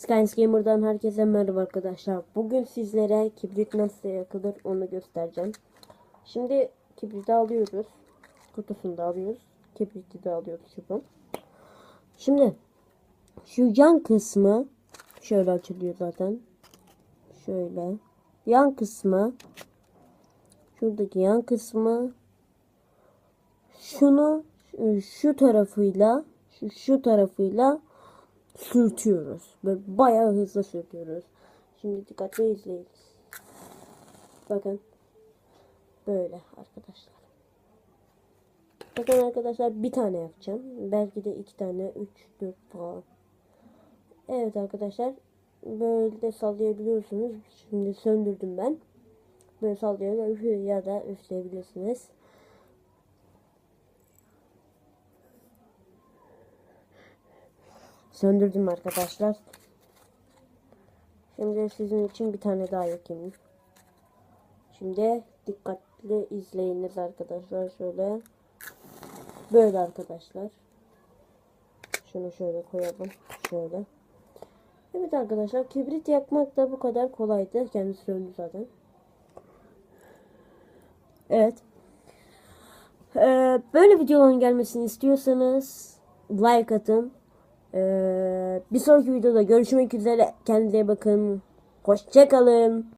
Skynes Gamer'dan herkese merhaba arkadaşlar. Bugün sizlere kibrit nasıl yakılır onu göstereceğim. Şimdi kibriti alıyoruz. Kutusunu da alıyoruz. Kibriti de alıyoruz şu Şimdi şu yan kısmı şöyle açılıyor zaten. Şöyle. Yan kısmı şuradaki yan kısmı şunu şu tarafıyla şu, şu tarafıyla sürtüyoruz. Böyle bayağı hızlı sürtüyoruz. Şimdi dikkatli izleyin. Bakın. Böyle arkadaşlar. Bakın arkadaşlar bir tane yapacağım. Belki de iki tane, üç, dört falan. Evet arkadaşlar. Böyle de sallayabiliyorsunuz. Şimdi söndürdüm ben. Böyle sallıyor ya da üfleyebilirsiniz. Söndürdüm arkadaşlar. Şimdi sizin için bir tane daha yakayım. Şimdi dikkatli izleyiniz arkadaşlar. Şöyle. Böyle arkadaşlar. Şunu şöyle koyalım. Şöyle. Evet arkadaşlar kibrit yakmak da bu kadar kolaydı. Kendisi söndü zaten. Evet. Ee, böyle videoların gelmesini istiyorsanız like atın. Bir sonraki videoda görüşmek üzere. Kendinize bakın. Hoşçakalın.